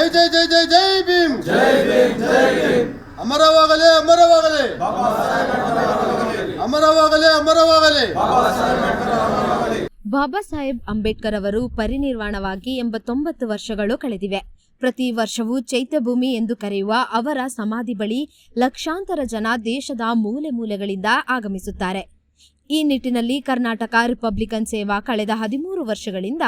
ಜೈ ಜೈ ಜೈ ಜೈ ಜೈ ಭೀಮ್. ಜೈ ಭೀಮ್ ಜೈ ಭೀಮ್ ಅಮರವಾಗಲಿ ಅಮರವಾಗಲಿ. ಅಮರವಾಗಲಿ ಅಮರವಾಗಲಿ. ಬಾಬಾ ಸಾಹೇಬ್ ಅಂಬೇಡ್ಕರ್ ಅವರು ಪರಿನಿರ್ವಾಣವಾಗಿ ಎಂಬತ್ತೊಂಬತ್ತು ವರ್ಷಗಳು ಕಳೆದಿವೆ. ಪ್ರತಿ ವರ್ಷವೂ ಚೈತ್ಯಭೂಮಿ ಎಂದು ಕರೆಯುವ ಅವರ ಸಮಾಧಿ ಬಳಿ ಲಕ್ಷಾಂತರ ಜನ ದೇಶದ ಮೂಲೆ ಮೂಲೆಗಳಿಂದ ಆಗಮಿಸುತ್ತಾರೆ. ಈ ನಿಟ್ಟಿನಲ್ಲಿ ಕರ್ನಾಟಕ ರಿಪಬ್ಲಿಕನ್ ಸೇವಾ ಕಳೆದ ಹದಿಮೂರು ವರ್ಷಗಳಿಂದ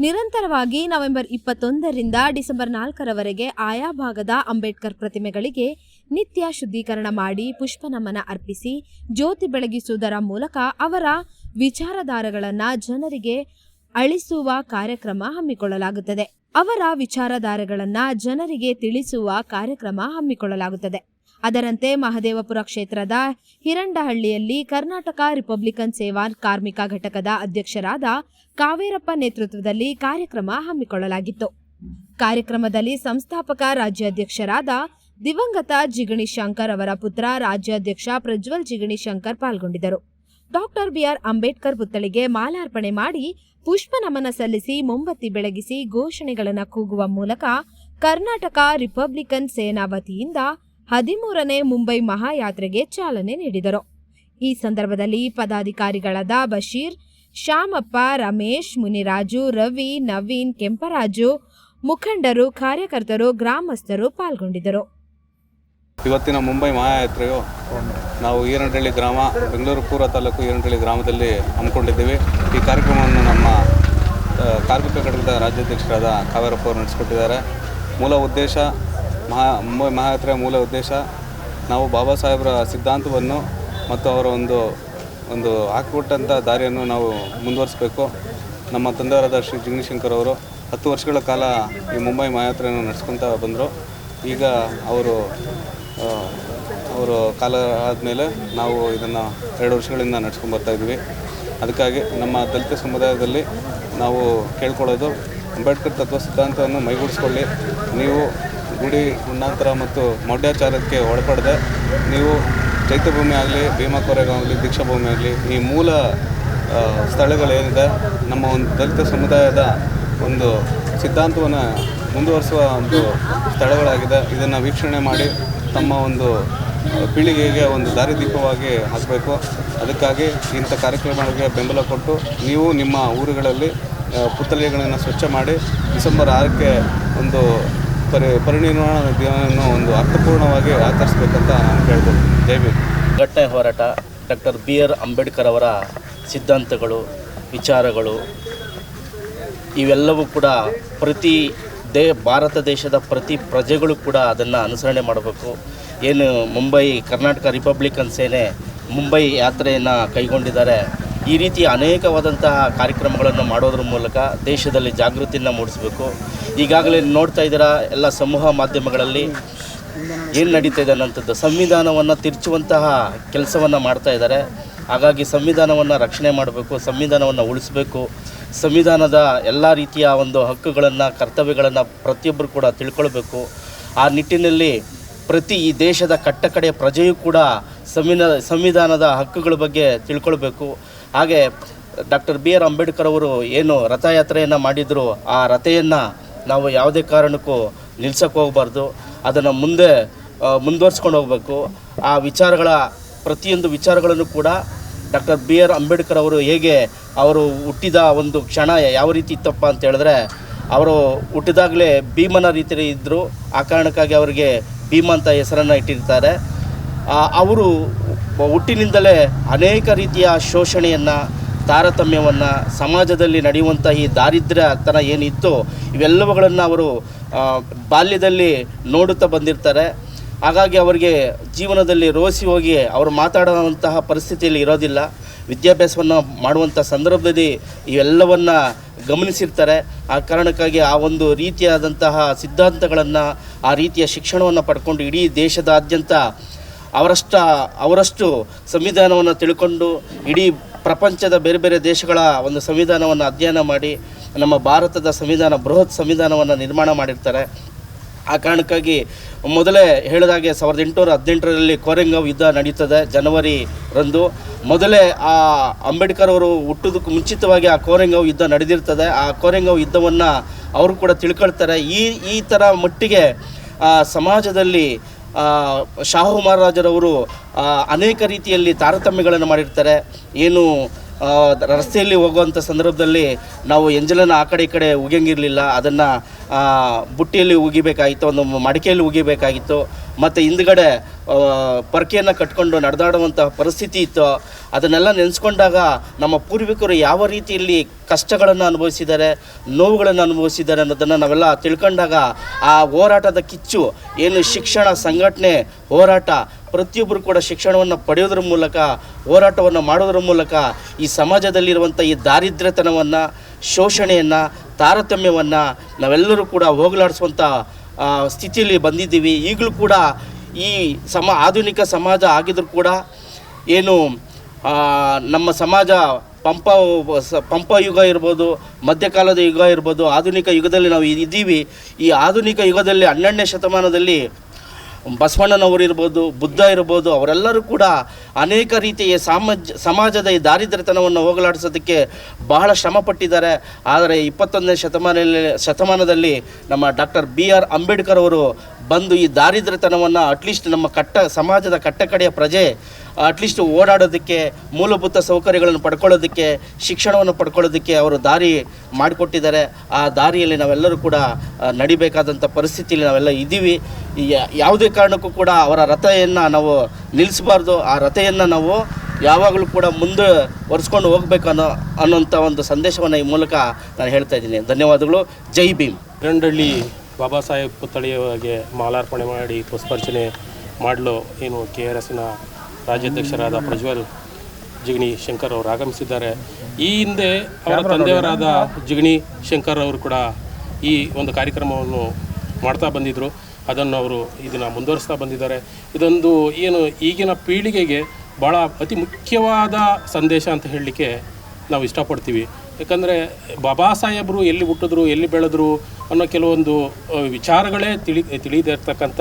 ನಿರಂತರವಾಗಿ ನವೆಂಬರ್ ಇಪ್ಪತ್ತೊಂದರಿಂದ ಡಿಸೆಂಬರ್ ನಾಲ್ಕರವರೆಗೆ ಆಯಾ ಭಾಗದ ಅಂಬೇಡ್ಕರ್ ಪ್ರತಿಮೆಗಳಿಗೆ ನಿತ್ಯ ಶುದ್ಧೀಕರಣ ಮಾಡಿ ಪುಷ್ಪನಮನ ಅರ್ಪಿಸಿ ಜ್ಯೋತಿ ಬೆಳಗಿಸುವುದರ ಮೂಲಕ ಅವರ ವಿಚಾರಧಾರೆಗಳನ್ನು ಜನರಿಗೆ ಅಳಿಸುವ ಕಾರ್ಯಕ್ರಮ ಹಮ್ಮಿಕೊಳ್ಳಲಾಗುತ್ತದೆ. ಅವರ ವಿಚಾರಧಾರೆಗಳನ್ನು ಜನರಿಗೆ ತಿಳಿಸುವ ಕಾರ್ಯಕ್ರಮ ಹಮ್ಮಿಕೊಳ್ಳಲಾಗುತ್ತದೆ. ಅದರಂತೆ ಮಹದೇವಪುರ ಕ್ಷೇತ್ರದ ಹಿರಂಡಹಳ್ಳಿಯಲ್ಲಿ ಕರ್ನಾಟಕ ರಿಪಬ್ಲಿಕನ್ ಸೇವಾ ಕಾರ್ಮಿಕ ಘಟಕದ ಅಧ್ಯಕ್ಷರಾದ ಕಾವೇರಪ್ಪ ನೇತೃತ್ವದಲ್ಲಿ ಕಾರ್ಯಕ್ರಮ ಹಮ್ಮಿಕೊಳ್ಳಲಾಗಿತ್ತು. ಕಾರ್ಯಕ್ರಮದಲ್ಲಿ ಸಂಸ್ಥಾಪಕ ರಾಜ್ಯಾಧ್ಯಕ್ಷರಾದ ದಿವಂಗತ ಜಿಗಣಿ ಶಂಕರ್ ಅವರ ಪುತ್ರ ರಾಜ್ಯಾಧ್ಯಕ್ಷ ಪ್ರಜ್ವಲ್ ಜಿಗಣಿ ಶಂಕರ್ ಪಾಲ್ಗೊಂಡಿದ್ದರು. ಡಾಕ್ಟರ್ ಬಿಆರ್ ಅಂಬೇಡ್ಕರ್ ಪುತ್ಥಳಿಗೆ ಮಾಲಾರ್ಪಣೆ ಮಾಡಿ ಪುಷ್ಪ ನಮನ ಸಲ್ಲಿಸಿ ಮೊಂಬತ್ತಿ ಬೆಳಗಿಸಿ ಘೋಷಣೆಗಳನ್ನು ಕೂಗುವ ಮೂಲಕ ಕರ್ನಾಟಕ ರಿಪಬ್ಲಿಕನ್ ಸೇನಾ ವತಿಯಿಂದ ಹದಿಮೂರನೇ ಮುಂಬೈ ಮಹಾಯಾತ್ರೆಗೆ ಚಾಲನೆ ನೀಡಿದರು. ಈ ಸಂದರ್ಭದಲ್ಲಿ ಪದಾಧಿಕಾರಿಗಳಾದ ಬಶೀರ್, ಶ್ಯಾಮಪ್ಪ, ರಮೇಶ್, ಮುನಿರಾಜು, ರವಿ, ನವೀನ್, ಕೆಂಪರಾಜು, ಮುಖಂಡರು, ಕಾರ್ಯಕರ್ತರು, ಗ್ರಾಮಸ್ಥರು ಪಾಲ್ಗೊಂಡಿದ್ದರು. ಇವತ್ತಿನ ಮುಂಬೈ ಮಹಾಯಾತ್ರೆಯು ನಾವು ಈರಂಡಳ್ಳಿ ಗ್ರಾಮ, ಬೆಂಗಳೂರು ಪೂರ್ವ ತಾಲೂಕು ಈರಂಡಳ್ಳಿ ಗ್ರಾಮದಲ್ಲಿ ಹಮ್ಮಿಕೊಂಡಿದ್ದೀವಿ. ಈ ಕಾರ್ಯಕ್ರಮವನ್ನು ನಮ್ಮ ಕಾರ್ಮಿಕ ಘಟಕದ ರಾಜ್ಯಾಧ್ಯಕ್ಷರಾದ ಕಾವೇರಪ್ಪ ಅವರು ನಡೆಸಿಕೊಟ್ಟಿದ್ದಾರೆ. ಮೂಲ ಉದ್ದೇಶ ಮಹಾ ಮುಂಬೈ ಮಹಾಯಾತ್ರೆಯ ಮೂಲ ಉದ್ದೇಶ. ನಾವು ಬಾಬಾ ಸಾಹೇಬರ ಸಿದ್ಧಾಂತವನ್ನು ಮತ್ತು ಅವರ ಒಂದು ಒಂದು ಹಾಕಿಕೊಟ್ಟಂಥ ದಾರಿಯನ್ನು ನಾವು ಮುಂದುವರಿಸಬೇಕು. ನಮ್ಮ ತಂದೆಯವರಾದ ಶ್ರೀ ಜಿಗ್ನಿಶಂಕರ್ ಅವರು ಹತ್ತು ವರ್ಷಗಳ ಕಾಲ ಈ ಮುಂಬೈ ಮಹಾಯಾತ್ರೆಯನ್ನು ನಡೆಸ್ಕೊತ ಬಂದರು. ಈಗ ಅವರು ಅವರು ಕಾಲ ಆದಮೇಲೆ ನಾವು ಇದನ್ನು ಎರಡು ವರ್ಷಗಳಿಂದ ನಡ್ಸ್ಕೊಂಡು ಬರ್ತಾ ಇದ್ವಿ ಅದಕ್ಕಾಗಿ ನಮ್ಮ ದಲಿತ ಸಮುದಾಯದಲ್ಲಿ ನಾವು ಕೇಳ್ಕೊಳ್ಳೋದು ಅಂಬೇಡ್ಕರ್ ತತ್ವ ಸಿದ್ಧಾಂತವನ್ನು ಮೈಗೂಡಿಸ್ಕೊಳ್ಳಿ. ನೀವು ಗುಡಿ ಗುಂಡಾಂತರ ಮತ್ತು ಮೌಢ್ಯಾಚಾರಕ್ಕೆ ಒಳಪಡದೆ ನೀವು ಚೈತ್ಯಭೂಮಿ ಆಗಲಿ ಭೀಮಾಕೋರೆಗಾಗಲಿ ದೀಕ್ಷಾಭೂಮಿ ಆಗಲಿ, ಈ ಮೂಲ ಸ್ಥಳಗಳೇನಿದೆ, ನಮ್ಮ ಒಂದು ದಲಿತ ಸಮುದಾಯದ ಒಂದು ಸಿದ್ಧಾಂತವನ್ನು ಮುಂದುವರಿಸುವ ಒಂದು ಸ್ಥಳಗಳಾಗಿದೆ. ಇದನ್ನು ವೀಕ್ಷಣೆ ಮಾಡಿ ತಮ್ಮ ಒಂದು ಪೀಳಿಗೆಗೆ ಒಂದು ದಾರಿದೀಪವಾಗಿ ಹಾಕಬೇಕು. ಅದಕ್ಕಾಗಿ ಇಂಥ ಕಾರ್ಯಕ್ರಮಗಳಿಗೆ ಬೆಂಬಲ ಕೊಟ್ಟು ನೀವು ನಿಮ್ಮ ಊರುಗಳಲ್ಲಿ ಪುತ್ತಳಿಗಳನ್ನು ಸ್ವಚ್ಛ ಮಾಡಿ ಡಿಸೆಂಬರ್ ಆರಕ್ಕೆ ಒಂದು ಪರಿ, ಪರಿನಿರ್ವಾಣ ದಿನವನ್ನು ಒಂದು ಅರ್ಥಪೂರ್ಣವಾಗಿ ಆಚರಿಸ್ಬೇಕಂತ ಹೇಳ್ಬೋದು ಕೇಳ್ಬೋದು ಗಟ್ಟೆ ಹೋರಾಟ, ಡಾಕ್ಟರ್ ಬಿ ಆರ್ ಅಂಬೇಡ್ಕರ್ ಅವರ ಸಿದ್ಧಾಂತಗಳು, ವಿಚಾರಗಳು, ಇವೆಲ್ಲವೂ ಕೂಡ ಪ್ರತಿ ದೇ, ಭಾರತ ದೇಶದ ಪ್ರತಿ ಪ್ರಜೆಗಳು ಕೂಡ ಅದನ್ನು ಅನುಸರಣೆ ಮಾಡಬೇಕು. ಏನು ಮುಂಬೈ, ಕರ್ನಾಟಕ ರಿಪಬ್ಲಿಕನ್ ಸೇನೆ ಮುಂಬೈ ಯಾತ್ರೆಯನ್ನು ಕೈಗೊಂಡಿದ್ದಾರೆ. ಈ ರೀತಿ ಅನೇಕವಾದಂತಹ ಕಾರ್ಯಕ್ರಮಗಳನ್ನು ಮಾಡೋದ್ರ ಮೂಲಕ ದೇಶದಲ್ಲಿ ಜಾಗೃತಿಯನ್ನು ಮೂಡಿಸಬೇಕು. ಈಗಾಗಲೇ ನೋಡ್ತಾ ಇದ್ದೀರಾ, ಎಲ್ಲ ಸಮೂಹ ಮಾಧ್ಯಮಗಳಲ್ಲಿ ಏನು ನಡೀತಾ ಇದೆ ಅನ್ನೋಂಥದ್ದು. ಸಂವಿಧಾನವನ್ನು ತಿರುಚುವಂತಹ ಕೆಲಸವನ್ನು ಮಾಡ್ತಾ ಇದ್ದಾರೆ. ಹಾಗಾಗಿ ಸಂವಿಧಾನವನ್ನು ರಕ್ಷಣೆ ಮಾಡಬೇಕು, ಸಂವಿಧಾನವನ್ನು ಉಳಿಸಬೇಕು. ಸಂವಿಧಾನದ ಎಲ್ಲ ರೀತಿಯ ಒಂದು ಹಕ್ಕುಗಳನ್ನು, ಕರ್ತವ್ಯಗಳನ್ನು ಪ್ರತಿಯೊಬ್ಬರು ಕೂಡ ತಿಳ್ಕೊಳ್ಬೇಕು. ಆ ನಿಟ್ಟಿನಲ್ಲಿ ಪ್ರತಿ ಈ ದೇಶದ ಕಟ್ಟಕಡೆಯ ಪ್ರಜೆಯೂ ಕೂಡ ಸಂವಿಧಾನ ಸಂವಿಧಾನದ ಹಕ್ಕುಗಳ ಬಗ್ಗೆ ತಿಳ್ಕೊಳ್ಬೇಕು. ಹಾಗೆ ಡಾಕ್ಟರ್ ಬಿ ಆರ್ ಅಂಬೇಡ್ಕರ್ ಅವರು ಏನು ರಥಯಾತ್ರೆಯನ್ನು ಮಾಡಿದ್ರು, ಆ ರಥೆಯನ್ನು ನಾವು ಯಾವುದೇ ಕಾರಣಕ್ಕೂ ನಿಲ್ಸಕ್ಕೆ ಹೋಗಬಾರ್ದು. ಅದನ್ನು ಮುಂದೆ ಮುಂದುವರ್ಸ್ಕೊಂಡು ಹೋಗಬೇಕು. ಆ ವಿಚಾರಗಳ, ಪ್ರತಿಯೊಂದು ವಿಚಾರಗಳನ್ನು ಕೂಡ ಡಾಕ್ಟರ್ ಬಿ ಆರ್ ಅಂಬೇಡ್ಕರ್ ಅವರು ಹೇಗೆ ಅವರು ಹುಟ್ಟಿದ ಒಂದು ಕ್ಷಣ ಯಾವ ರೀತಿ ಇತ್ತಪ್ಪ ಅಂತ ಹೇಳಿದ್ರೆ, ಅವರು ಹುಟ್ಟಿದಾಗಲೇ ಭೀಮನ ರೀತಿಯಲ್ಲಿ ಇದ್ದರು ಆ ಕಾರಣಕ್ಕಾಗಿ ಅವರಿಗೆ ಭೀಮ ಅಂತ ಹೆಸರನ್ನು ಇಟ್ಟಿರ್ತಾರೆ. ಅವರು ಹುಟ್ಟಿನಿಂದಲೇ ಅನೇಕ ರೀತಿಯ ಶೋಷಣೆಯನ್ನು, ತಾರತಮ್ಯವನ್ನು, ಸಮಾಜದಲ್ಲಿ ನಡೆಯುವಂಥ ಈ ದಾರಿದ್ರ್ಯತನ ಏನಿತ್ತು ಇವೆಲ್ಲವುಗಳನ್ನು ಅವರು ಬಾಲ್ಯದಲ್ಲಿ ನೋಡುತ್ತಾ ಬಂದಿರ್ತಾರೆ. ಹಾಗಾಗಿ ಅವರಿಗೆ ಜೀವನದಲ್ಲಿ ರೋಸಿ ಹೋಗಿ ಅವರು ಮಾತಾಡುವಂತಹ ಪರಿಸ್ಥಿತಿಯಲ್ಲಿ ಇರೋದಿಲ್ಲ. ವಿದ್ಯಾಭ್ಯಾಸವನ್ನು ಮಾಡುವಂಥ ಸಂದರ್ಭದಲ್ಲಿ ಇವೆಲ್ಲವನ್ನು ಗಮನಿಸಿರ್ತಾರೆ. ಆ ಕಾರಣಕ್ಕಾಗಿ ಆ ಒಂದು ರೀತಿಯಾದಂತಹ ಸಿದ್ಧಾಂತಗಳನ್ನು, ಆ ರೀತಿಯ ಶಿಕ್ಷಣವನ್ನು ಪಡ್ಕೊಂಡು ಇಡೀ ದೇಶದಾದ್ಯಂತ ಅವರಷ್ಟ ಅವರಷ್ಟು ಸಂವಿಧಾನವನ್ನು ತಿಳ್ಕೊಂಡು ಇಡೀ ಪ್ರಪಂಚದ ಬೇರೆ ಬೇರೆ ದೇಶಗಳ ಒಂದು ಸಂವಿಧಾನವನ್ನು ಅಧ್ಯಯನ ಮಾಡಿ, ನಮ್ಮ ಭಾರತದ ಸಂವಿಧಾನ, ಬೃಹತ್ ಸಂವಿಧಾನವನ್ನು ನಿರ್ಮಾಣ ಮಾಡಿರ್ತಾರೆ. ಆ ಕಾರಣಕ್ಕಾಗಿ ಮೊದಲೇ ಹೇಳಿದಾಗೆ ಸಾವಿರದ ಎಂಟುನೂರ ಹದಿನೆಂಟರಲ್ಲಿ ಕೋರೆಂಗಾವ್ ಯುದ್ಧ ನಡೀತದೆ ಜನವರಿ ರಂದು. ಮೊದಲೇ ಆ ಅಂಬೇಡ್ಕರ್ ಅವರು ಹುಟ್ಟೋದಕ್ಕೆ ಮುಂಚಿತವಾಗಿ ಆ ಕೋರೆಂಗಾವ್ ಯುದ್ಧ ನಡೆದಿರ್ತದೆ. ಆ ಕೋರೆಂಗಾವ್ ಯುದ್ಧವನ್ನು ಅವರು ಕೂಡ ತಿಳ್ಕೊಳ್ತಾರೆ. ಈ ಈ ಥರ ಮಟ್ಟಿಗೆ ಸಮಾಜದಲ್ಲಿ ಶಾಹು ಮಹಾರಾಜರವರು ಅನೇಕ ರೀತಿಯಲ್ಲಿ ತಾರತಮ್ಯಗಳನ್ನು ಮಾಡಿರ್ತಾರೆ. ಏನು ರಸ್ತೆಯಲ್ಲಿ ಹೋಗುವಂಥ ಸಂದರ್ಭದಲ್ಲಿ ನಾವು ಎಂಜಲನ್ನು ಆ ಕಡೆ ಈ ಕಡೆ ಉಗಿಯಂಗಿರಲಿಲ್ಲ. ಅದನ್ನು ಬುಟ್ಟಿಯಲ್ಲಿ ಉಗಿಬೇಕಾಗಿತ್ತು ಒಂದು ಮಡಿಕೆಯಲ್ಲಿ ಉಗಿಬೇಕಾಗಿತ್ತು. ಮತ್ತು ಹಿಂದ್ಗಡೆ ಪರ್ಕೆಯನ್ನು ಕಟ್ಕೊಂಡು ನಡೆದಾಡುವಂಥ ಪರಿಸ್ಥಿತಿ ಇತ್ತು. ಅದನ್ನೆಲ್ಲ ನೆನೆಸ್ಕೊಂಡಾಗ ನಮ್ಮ ಪೂರ್ವಿಕರು ಯಾವ ರೀತಿಯಲ್ಲಿ ಕಷ್ಟಗಳನ್ನು ಅನುಭವಿಸಿದ್ದಾರೆ, ನೋವುಗಳನ್ನು ಅನುಭವಿಸಿದ್ದಾರೆ ಅನ್ನೋದನ್ನು ನಾವೆಲ್ಲ ತಿಳ್ಕೊಂಡಾಗ ಆ ಹೋರಾಟದ ಕಿಚ್ಚು, ಏನು ಶಿಕ್ಷಣ ಸಂಘಟನೆ ಹೋರಾಟ, ಪ್ರತಿಯೊಬ್ಬರು ಕೂಡ ಶಿಕ್ಷಣವನ್ನು ಪಡೆಯೋದ್ರ ಮೂಲಕ, ಹೋರಾಟವನ್ನು ಮಾಡೋದ್ರ ಮೂಲಕ ಈ ಸಮಾಜದಲ್ಲಿರುವಂಥ ಈ ದಾರಿದ್ರ್ಯತನವನ್ನು, ಶೋಷಣೆಯನ್ನು, ತಾರತಮ್ಯವನ್ನು ನಾವೆಲ್ಲರೂ ಕೂಡ ಹೋಗಲಾಡಿಸುವಂಥ ಸ್ಥಿತಿಯಲ್ಲಿ ಬಂದಿದ್ದೀವಿ. ಈಗಲೂ ಕೂಡ ಈ ಸಮ, ಆಧುನಿಕ ಸಮಾಜ ಆಗಿದ್ರು ಕೂಡ ಏನು ನಮ್ಮ ಸಮಾಜ ಪಂಪ ಪಂಪ ಯುಗ ಇರ್ಬೋದು, ಮಧ್ಯಕಾಲದ ಯುಗ ಇರ್ಬೋದು, ಆಧುನಿಕ ಯುಗದಲ್ಲಿ ನಾವು ಇದ್ದೀವಿ. ಈ ಆಧುನಿಕ ಯುಗದಲ್ಲಿ ಹನ್ನೆರಡನೇ ಶತಮಾನದಲ್ಲಿ ಬಸವಣ್ಣನವರು ಇರ್ಬೋದು, ಬುದ್ಧ ಇರ್ಬೋದು, ಅವರೆಲ್ಲರೂ ಕೂಡ ಅನೇಕ ರೀತಿಯ ಸಾಮಾಜ್, ಸಮಾಜದ ಈ ದಾರಿದ್ರ್ಯತನವನ್ನು ಹೋಗಲಾಡಿಸೋದಕ್ಕೆ ಬಹಳ ಶ್ರಮಪಟ್ಟಿದ್ದಾರೆ. ಆದರೆ ಇಪ್ಪತ್ತೊಂದನೇ ಶತಮಾನದಲ್ಲಿ ಶತಮಾನದಲ್ಲಿ ನಮ್ಮ ಡಾಕ್ಟರ್ ಬಿ ಆರ್ ಅಂಬೇಡ್ಕರ್ ಅವರು ಬಂದು ಈ ದಾರಿದ್ರ್ಯತನವನ್ನು ಅಟ್ಲೀಸ್ಟ್ ನಮ್ಮ ಕಟ್ಟ, ಸಮಾಜದ ಕಟ್ಟಕಡೆಯ ಪ್ರಜೆ ಅಟ್ಲೀಸ್ಟ್ ಓಡಾಡೋದಕ್ಕೆ, ಮೂಲಭೂತ ಸೌಕರ್ಯಗಳನ್ನು ಪಡ್ಕೊಳ್ಳೋದಕ್ಕೆ, ಶಿಕ್ಷಣವನ್ನು ಪಡ್ಕೊಳ್ಳೋದಕ್ಕೆ ಅವರು ದಾರಿ ಮಾಡಿಕೊಟ್ಟಿದ್ದಾರೆ. ಆ ದಾರಿಯಲ್ಲಿ ನಾವೆಲ್ಲರೂ ಕೂಡ ನಡಿಬೇಕಾದಂಥ ಪರಿಸ್ಥಿತಿಯಲ್ಲಿ ನಾವೆಲ್ಲ ಇದ್ದೀವಿ. ಯಾವುದೇ ಕಾರಣಕ್ಕೂ ಕೂಡ ಅವರ ರಥೆಯನ್ನು ನಾವು ನಿಲ್ಲಿಸಬಾರ್ದು. ಆ ರಥೆಯನ್ನು ನಾವು ಯಾವಾಗಲೂ ಕೂಡ ಮುಂದೆ ಒರೆಸ್ಕೊಂಡು ಹೋಗ್ಬೇಕು ಅನ್ನೋ ಅನ್ನೋಂಥ ಒಂದು ಸಂದೇಶವನ್ನು ಈ ಮೂಲಕ ನಾನು ಹೇಳ್ತಾ ಇದ್ದೀನಿ. ಧನ್ಯವಾದಗಳು. ಜೈ ಭೀಮ್. ರಂಡಳ್ಳಿ ಬಾಬಾ ಸಾಹೇಬ್ ಪುತ್ಥಳಿಗೆ ಮಾಲಾರ್ಪಣೆ ಮಾಡಿ ಪುಷ್ಪಾರ್ಚನೆ ಮಾಡಲು ಏನು ಕೆ ಆರ್ ಎಸ್ನ ರಾಜ್ಯಾಧ್ಯಕ್ಷರಾದ ಪ್ರಜ್ವಲ್ ಜಿಗಣಿ ಶಂಕರ್ ಅವರು ಆಗಮಿಸಿದ್ದಾರೆ. ಈ ಹಿಂದೆ ಅವರ ತಂದೆಯವರಾದ ಜಿಗಣಿ ಶಂಕರ್ ಅವರು ಕೂಡ ಈ ಒಂದು ಕಾರ್ಯಕ್ರಮವನ್ನು ಮಾಡ್ತಾ ಬಂದಿದ್ದರು ಅದನ್ನು ಅವರು ಇದನ್ನು ಮುಂದುವರಿಸ್ತಾ ಬಂದಿದ್ದಾರೆ. ಇದೊಂದು ಏನು ಈಗಿನ ಪೀಳಿಗೆಗೆ ಭಾಳ ಅತಿ ಮುಖ್ಯವಾದ ಸಂದೇಶ ಅಂತ ಹೇಳಲಿಕ್ಕೆ ನಾವು ಇಷ್ಟಪಡ್ತೀವಿ. ಯಾಕಂದರೆ ಬಾಬಾ ಸಾಹೇಬರು ಎಲ್ಲಿ ಹುಟ್ಟಿದ್ರು, ಎಲ್ಲಿ ಬೆಳೆದ್ರು ಅನ್ನೋ ಕೆಲವೊಂದು ವಿಚಾರಗಳೇ ತಿಳಿ ತಿಳಿದಿರ್ತಕ್ಕಂಥ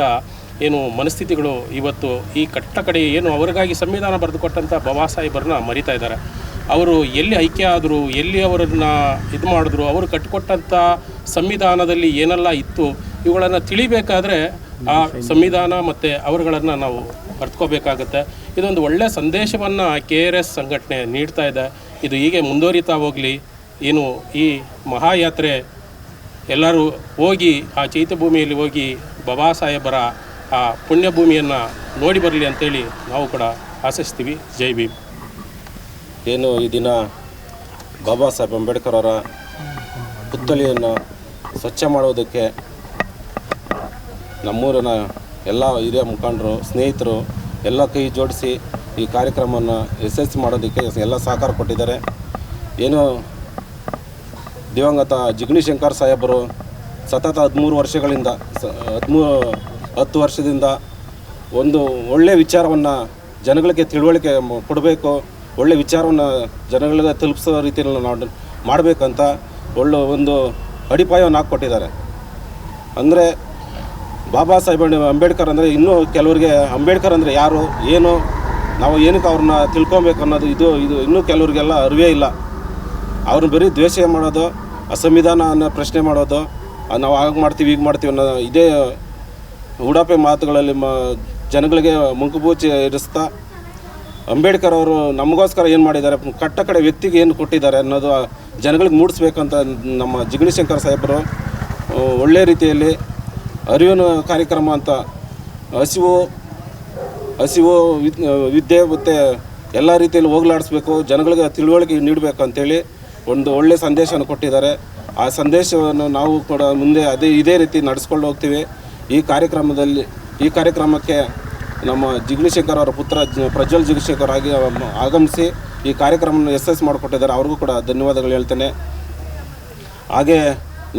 ಏನು ಮನಸ್ಥಿತಿಗಳು ಇವತ್ತು ಈ ಕಟ್ಟ ಕಡೆ ಏನು ಅವರಿಗಾಗಿ ಸಂವಿಧಾನ ಬರೆದುಕೊಟ್ಟಂಥ ಬಾಬಾ ಸಾಹೇಬರನ್ನ ಮರಿತಾ ಇದ್ದಾರೆ. ಅವರು ಎಲ್ಲಿ ಐಕ್ಯ ಆದರು, ಎಲ್ಲಿ ಅವರನ್ನು ಇದು ಮಾಡಿದ್ರು, ಅವರು ಕಟ್ಟಿಕೊಟ್ಟಂಥ ಸಂವಿಧಾನದಲ್ಲಿ ಏನೆಲ್ಲ ಇತ್ತು, ಇವುಗಳನ್ನು ತಿಳಿಬೇಕಾದ್ರೆ ಆ ಸಂವಿಧಾನ ಮತ್ತು ಅವರುಗಳನ್ನು ನಾವು ಅರ್ತ್ಕೋಬೇಕಾಗತ್ತೆ ಇದೊಂದು ಒಳ್ಳೆಯ ಸಂದೇಶವನ್ನು ಕೆ ಆರ್ ಎಸ್ ಸಂಘಟನೆ ನೀಡ್ತಾ ಇದೆ. ಇದು ಹೀಗೆ ಮುಂದುವರಿತಾ ಹೋಗಲಿ, ಏನು ಈ ಮಹಾಯಾತ್ರೆ ಎಲ್ಲರೂ ಹೋಗಿ ಆ ಚೈತ್ಯಭೂಮಿಯಲ್ಲಿ ಹೋಗಿ ಬಾಬಾ ಸಾಹೇಬರ ಆ ಪುಣ್ಯಭೂಮಿಯನ್ನು ನೋಡಿ ಬರಲಿ ಅಂತೇಳಿ ನಾವು ಕೂಡ ಆಶಿಸ್ತೀವಿ. ಜೈ ಭೀಮ್. ಏನು ಈ ದಿನ ಬಾಬಾ ಸಾಹೇಬ್ ಅಂಬೇಡ್ಕರ್ ಅವರ ಪುತ್ಥಳಿಯನ್ನು ಸ್ವಚ್ಛ ಮಾಡೋದಕ್ಕೆ ನಮ್ಮೂರಿನ ಎಲ್ಲ ಹಿರಿಯ ಮುಖಂಡರು, ಸ್ನೇಹಿತರು ಎಲ್ಲ ಕೈ ಜೋಡಿಸಿ ಈ ಕಾರ್ಯಕ್ರಮವನ್ನು ಯಶಸ್ವಿ ಮಾಡೋದಕ್ಕೆ ಎಲ್ಲ ಸಹಕಾರ ಕೊಟ್ಟಿದ್ದಾರೆ. ಏನು ದಿವಂಗತ ಜಿಗ್ನಿ ಶಂಕರ್ ಸಾಹೇಬರು ಸತತ ಹದಿಮೂರು ವರ್ಷಗಳಿಂದ, ಸ ಹದಿಮೂರು ಹತ್ತು ವರ್ಷದಿಂದ ಒಂದು ಒಳ್ಳೆಯ ವಿಚಾರವನ್ನು ಜನಗಳಿಗೆ ತಿಳುವಳಿಕೆ ಕೊಡಬೇಕು ಒಳ್ಳೆಯ ವಿಚಾರವನ್ನು ಜನಗಳಿಗೆ ತಲುಪಿಸೋ ರೀತಿಯಲ್ಲಿ ನಾವು ಮಾಡಬೇಕಂತ ಒಳ್ಳೆ ಒಂದು ಅಡಿಪಾಯವನ್ನು ಹಾಕ್ಕೊಟ್ಟಿದ್ದಾರೆ. ಅಂದರೆ ಬಾಬಾ ಸಾಹೇಬ್ ಅಂಬೇಡ್ಕರ್ ಅಂದರೆ ಇನ್ನೂ ಕೆಲವರಿಗೆ ಅಂಬೇಡ್ಕರ್ ಅಂದರೆ ಯಾರು, ಏನು ನಾವು ಏನಕ್ಕೆ ಅವ್ರನ್ನ ತಿಳ್ಕೊಬೇಕು ಅನ್ನೋದು ಇದು ಇದು ಇನ್ನೂ ಕೆಲವರಿಗೆಲ್ಲ ಅರಿವೇ ಇಲ್ಲ. ಅವ್ರನ್ನ ಬರೀ ದ್ವೇಷ ಮಾಡೋದು, ಅಸಂವಿಧಾನ ಅನ್ನೋ ಪ್ರಶ್ನೆ ಮಾಡೋದು ನಾವು ಆಗ ಮಾಡ್ತೀವಿ ಈಗ ಮಾಡ್ತೀವಿ ಅನ್ನೋ ಇದೇ ಉಡಾಪೆ ಮಾತುಗಳಲ್ಲಿ ಮ, ಜನಗಳಿಗೆ ಮುಂಕುಬೂಚಿ ಇರಿಸ್ತಾ ಅಂಬೇಡ್ಕರ್ ಅವರು ನಮಗೋಸ್ಕರ ಏನು ಮಾಡಿದ್ದಾರೆ, ಕಟ್ಟ ಕಡೆ ವ್ಯಕ್ತಿಗೆ ಏನು ಕೊಟ್ಟಿದ್ದಾರೆ ಅನ್ನೋದು ಜನಗಳಿಗೆ ಮೂಡಿಸ್ಬೇಕಂತ ನಮ್ಮ ಜಿಗಣಿ ಶಂಕರ್ ಸಾಹೇಬರು, ಒಳ್ಳೆ ರೀತಿಯಲ್ಲಿ ಅರಿವಿನ ಕಾರ್ಯಕ್ರಮ ಅಂತ ಹಸಿವು ಹಸಿವು ವಿದ್ಯೆ ಮತ್ತು ಎಲ್ಲ ರೀತಿಯಲ್ಲಿ ಹೋಗ್ಲಾಡಿಸ್ಬೇಕು, ಜನಗಳಿಗೆ ತಿಳುವಳಿಕೆ ನೀಡಬೇಕು ಅಂತೇಳಿ ಒಂದು ಒಳ್ಳೆಯ ಸಂದೇಶವನ್ನು ಕೊಟ್ಟಿದ್ದಾರೆ. ಆ ಸಂದೇಶವನ್ನು ನಾವು ಕೂಡ ಮುಂದೆ ಅದೇ, ಇದೇ ರೀತಿ ನಡೆಸ್ಕೊಂಡು ಹೋಗ್ತೀವಿ. ಈ ಕಾರ್ಯಕ್ರಮದಲ್ಲಿ, ಈ ಕಾರ್ಯಕ್ರಮಕ್ಕೆ ನಮ್ಮ ಜಿಗ್ನಿಶೇಖರ್ ಅವರ ಪುತ್ರ ಪ್ರಜ್ವಲ್ ಜಿಗ್ನಿಶೇಖರ್ ಆಗಿ ಆಗಮಿಸಿ ಈ ಕಾರ್ಯಕ್ರಮವನ್ನು ಯಶಸ್ಸು ಮಾಡಿಕೊಟ್ಟಿದ್ದಾರೆ. ಅವ್ರಿಗೂ ಕೂಡ ಧನ್ಯವಾದಗಳು ಹೇಳ್ತೇನೆ. ಹಾಗೆ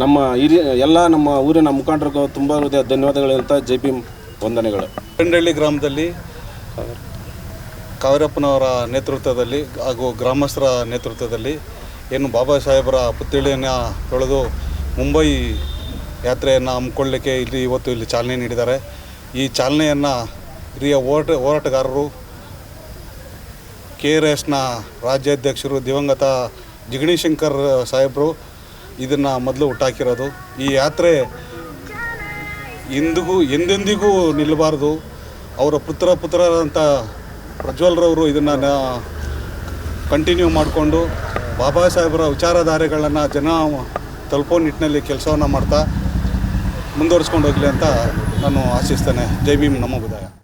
ನಮ್ಮ ಹಿರಿಯ, ಎಲ್ಲ ನಮ್ಮ ಊರಿನ ಮುಖಂಡರಿಗೂ ತುಂಬ ಹೃದಯ ಧನ್ಯವಾದಗಳು ಹೇಳ್ತಾ ಜೆ ಭೀಮ್ ವಂದನೆಗಳು. ಬೆಂಡಳ್ಳಿ ಗ್ರಾಮದಲ್ಲಿ ಕಾವೇರಪ್ಪನವರ ನೇತೃತ್ವದಲ್ಲಿ ಹಾಗೂ ಗ್ರಾಮಸ್ಥರ ನೇತೃತ್ವದಲ್ಲಿ ಏನು ಬಾಬಾ ಸಾಹೇಬರ ಪುತ್ಥಳಿಯನ್ನು ತೊಳೆದು ಮುಂಬೈ ಯಾತ್ರೆಯನ್ನು ಹಮ್ಮಿಕೊಳ್ಳಲಿಕ್ಕೆ ಇಲ್ಲಿ ಇವತ್ತು ಇಲ್ಲಿ ಚಾಲನೆ ನೀಡಿದ್ದಾರೆ. ಈ ಚಾಲನೆಯನ್ನು ಹಿರಿಯ ಹೋರಾಟ, ಹೋರಾಟಗಾರರು ಕೆ ಆರ್ ಎಸ್ನ ರಾಜ್ಯಾಧ್ಯಕ್ಷರು ದಿವಂಗತ ಜಿಗಣಿ ಶಂಕರ್ ಸಾಹೇಬರು ಇದನ್ನು ಮೊದಲು ಹುಟ್ಟಾಕಿರೋದು. ಈ ಯಾತ್ರೆ ಇಂದಿಗೂ ಎಂದೆಂದಿಗೂ ನಿಲ್ಲಬಾರ್ದು. ಅವರ ಪುತ್ರ ಪುತ್ರರಂಥ ಪ್ರಜ್ವಲ್ರವರು ಇದನ್ನು ಕಂಟಿನ್ಯೂ ಮಾಡಿಕೊಂಡು ಬಾಬಾ ಸಾಹೇಬರ ವಿಚಾರಧಾರೆಗಳನ್ನು ಜನ ತಲುಪೋ ನಿಟ್ಟಿನಲ್ಲಿ ಕೆಲಸವನ್ನು ಮಾಡ್ತಾ ಮುಂದುವರಿಸ್ಕೊಂಡು ಹೋಗಲಿ ಅಂತ ನಾನು ಆಶಿಸ್ತೇನೆ. ಜೈ ಭೀಮ್, ನಮ್ಮ ಬುಧಾಯ